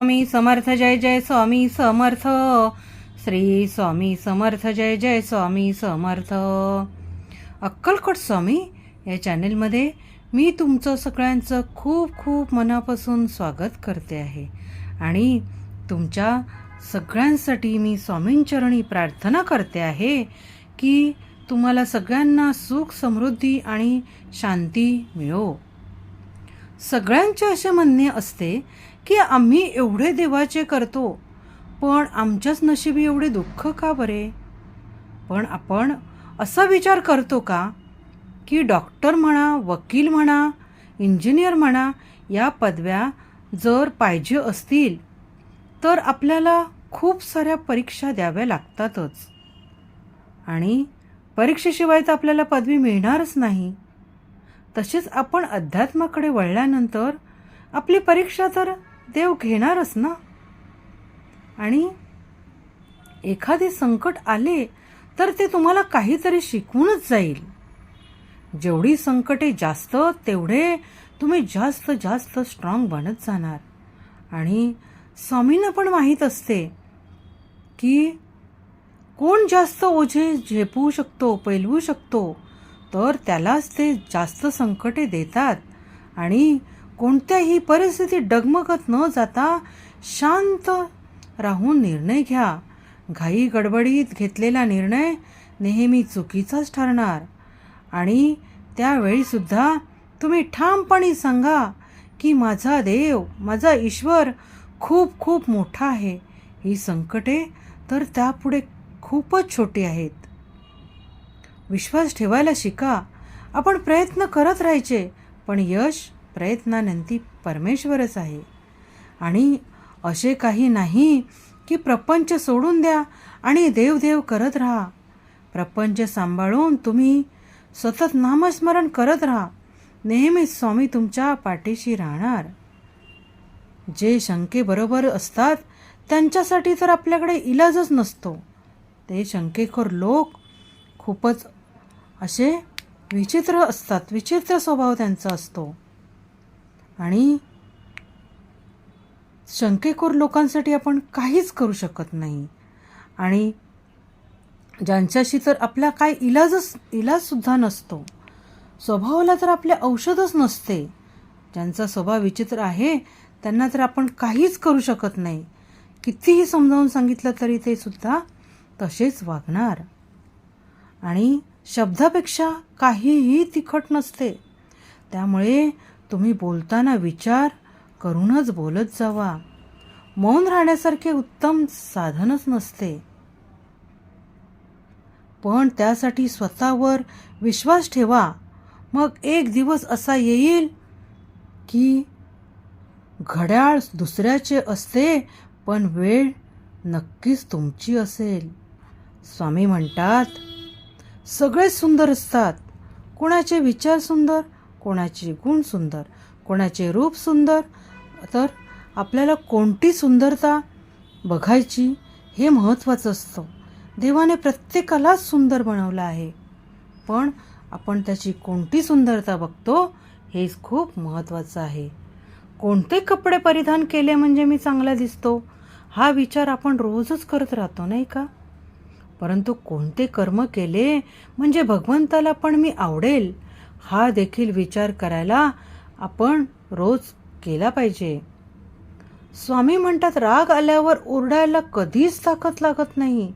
स्वामी समर्थ जय जय स्वामी समर्थ. श्री स्वामी समर्थ जय जय स्वामी समर्थ. अक्कलकोट स्वामी या चॅनेलमध्ये मी तुमचं सगळ्यांचं खूप खूप मनापासून स्वागत करते आहे. आणि तुमच्या सगळ्यांसाठी मी स्वामींचरणी प्रार्थना करते आहे की तुम्हाला सगळ्यांना सुख समृद्धी आणि शांती मिळो. सगळ्यांचे असे म्हणणे असते की आम्ही एवढे देवाचे करतो पण आमच्याच नशिबी एवढे दुःख का बरे? पण आपण असा विचार करतो का की डॉक्टर म्हणा वकील म्हणा इंजिनियर म्हणा या पदव्या जर पाहिजे असतील तर आपल्याला खूप साऱ्या परीक्षा द्याव्या लागतातच. आणि परीक्षेशिवाय तर आपल्याला पदवी मिळणारच नाही. तसेच आपण अध्यात्माकडे वळल्यानंतर आपली परीक्षा तर देव घेणारच ना. आणि एखादे संकट आले तर ते तुम्हाला काहीतरी शिकूनच जाईल. जेवढी संकटे जास्त तेवढे तुम्ही जास्त जास्त स्ट्रॉंग बनत जाणार. आणि स्वामींना पण माहीत असते की कोण जास्त ओझे झेपवू शकतो पैलवू शकतो तर त्यालाच ते जास्त संकटे देतात. आणि कोणत्याही परिस्थितीत डगमगत न जाता शांत राहून निर्णय घ्या. घाई गडबडीत घेतलेला निर्णय नेहमी चुकीचाच ठरणार. आणि त्यावेळीसुद्धा तुम्ही ठामपणे सांगा की माझा देव माझा ईश्वर खूप खूप मोठा आहे. ही संकटे तर त्यापुढे खूपच छोटी आहेत. विश्वास ठेवायला शिका. आपण प्रयत्न करत राहायचे पण यश प्रयत्नानंती परमेश्वरच आहे. आणि असे काही नाही की प्रपंच सोडून द्या आणि देवदेव करत राहा. प्रपंच सांभाळून तुम्ही सतत नामस्मरण करत राहा. नेहमीच स्वामी तुमच्या पाठीशी राहणार. जे शंकेबरोबर असतात त्यांच्यासाठी तर आपल्याकडे इलाजच नसतो. ते शंकेखोर लोक खूपच असे विचित्र असतात. विचित्र स्वभाव त्यांचा असतो. आणि शंकेखोर लोकांसाठी आपण काहीच करू शकत नाही. आणि ज्यांच्याशी तर आपला काय इलाजच इलाजसुद्धा नसतो. स्वभावाला तर आपले औषधच नसते. ज्यांचा स्वभाव विचित्र आहे त्यांना तर आपण काहीच करू शकत नाही. कितीही समजावून सांगितलं तरी ते सुद्धा तसेच वागणार. आणि शब्दापेक्षा काहीही तिखट नसते. त्यामुळे तुम्ही बोलताना विचार करूनच बोलत जावा. मौन राहण्यासारखे उत्तम साधनच नसते. पण त्यासाठी स्वतःवर विश्वास ठेवा. मग एक दिवस असा येईल की घड्याळ दुसऱ्याचे असते पण वेळ नक्कीच तुमची असेल. स्वामी म्हणतात सगळेच सुंदर असतात. कोणाचे विचार सुंदर कोणाचे गुण सुंदर कोणाचे रूप सुंदर तर आपल्याला कोणती सुंदरता बघायची हे महत्त्वाचं असतं. देवाने प्रत्येकालाच सुंदर बनवलं आहे. पण आपण त्याची कोणती सुंदरता बघतो हेच खूप महत्त्वाचं आहे. कोणते कपडे परिधान केले म्हणजे मी चांगला दिसतो हा विचार आपण रोजच करत राहतो नाही का? परंतु कोणते कर्म केले म्हणजे भगवंताला पण मी आवडेल हा देखील विचार करायला आपण रोज केला पाहिजे. स्वामी म्हणतात राग आल्यावर ओरडायला कधीच ताकद लागत नाही.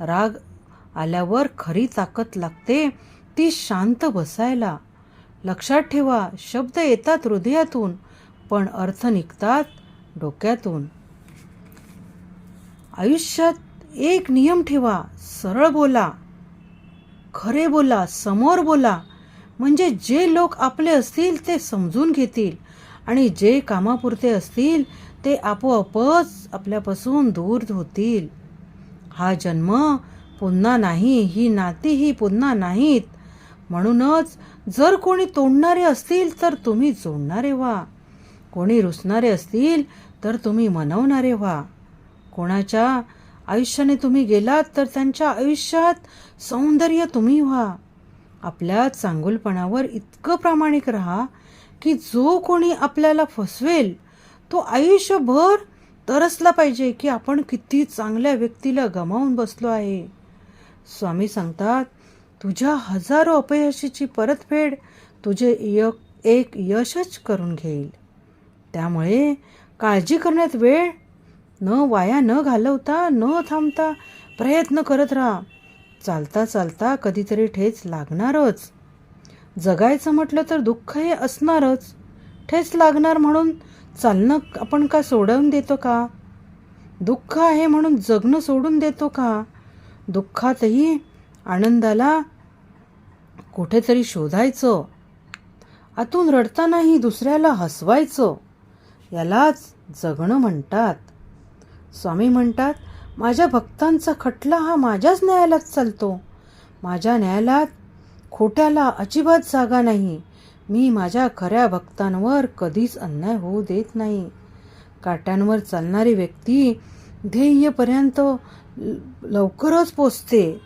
राग आल्यावर खरी ताकद लागते ती शांत बसायला. लक्षात ठेवा शब्द येतात हृदयातून पण अर्थ निघतात डोक्यातून. आयुष्यात एक नियम ठेवा सरळ बोला. खरे बोला समोर बोला. म्हणजे जे लोक आपले असतील ते समजून घेतील. आणि जे कामापुरते असतील ते आपोआपच आपल्यापासून दूर होतील. हा जन्म पुन्हा नाही ही नाती ही पुन्हा नाहीत. म्हणूनच जर कोणी तोडणारे असतील तर तुम्ही जोडणारे व्हा. कोणी रुसणारे असतील तर तुम्ही मनवणारे व्हा. कोणाच्या आयुष्याने तुम्ही गेलात तर त्यांच्या आयुष्यात सौंदर्य तुम्ही व्हा. आपल्या चांगुलपणावर इतकं प्रामाणिक राहा की जो कोणी आपल्याला फसवेल तो आयुष्यभर तरसला पाहिजे की आपण किती चांगल्या व्यक्तीला गमावून बसलो आहे. स्वामी सांगतात तुझ्या हजारो अपयशाची परतफेड तुझे य एक यशच करून घेईल. त्यामुळे काळजी करण्यात वेळ न वाया न घालवता न थांबता प्रयत्न करत राहा. चालता चालता कधीतरी ठेच लागणारच. जगायचं म्हटलं तर दुःख हे असणारच. ठेच लागणार म्हणून चालणं आपण का सोडवून देतो का? दुःख आहे म्हणून जगणं सोडून देतो का? दुःखातही आनंदाला कुठेतरी शोधायचं. आतून रडतानाही दुसऱ्याला हसवायचं. यालाच जगणं म्हणतात. स्वामी म्हणतात माझ्या भक्तांचा खटला हा माझ्याच न्यायालयात चालतो. माझ्या न्यायालयात खोट्याला अजिबात जागा नाही. मी माझ्या खऱ्या भक्तांवर कधीच अन्याय होऊ देत नाही. काट्यांवर चालणारी व्यक्ती ध्येयपर्यंत ल- लवकरच पोचते.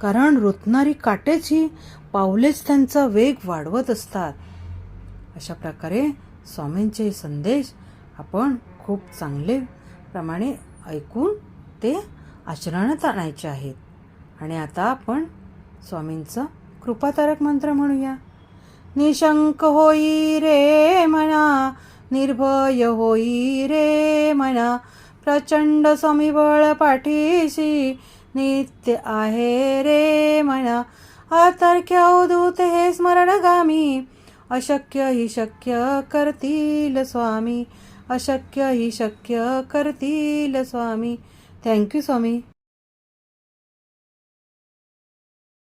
कारण रुतणारी काटेच ही पावलेच त्यांचा वेग वाढवत असतात. अशा प्रकारे स्वामींचे संदेश आपण खूप चांगले प्रमाणे ऐकून ते आचरणात आणायचे आहेत. आणि आता आपण स्वामींचं कृपातारक मंत्र म्हणूया. निशंक होई रे म्हणा निर्भय होई रे म्हणा प्रचंड समीबळ पाठीशी नित्य आहे रे म्हणा आतर्क्य अवधूत हे स्मरणगामी अशक्य ही शक्य करतील स्वामी. अशक्य ही शक्य करतील स्वामी. थँक्यू स्वामी.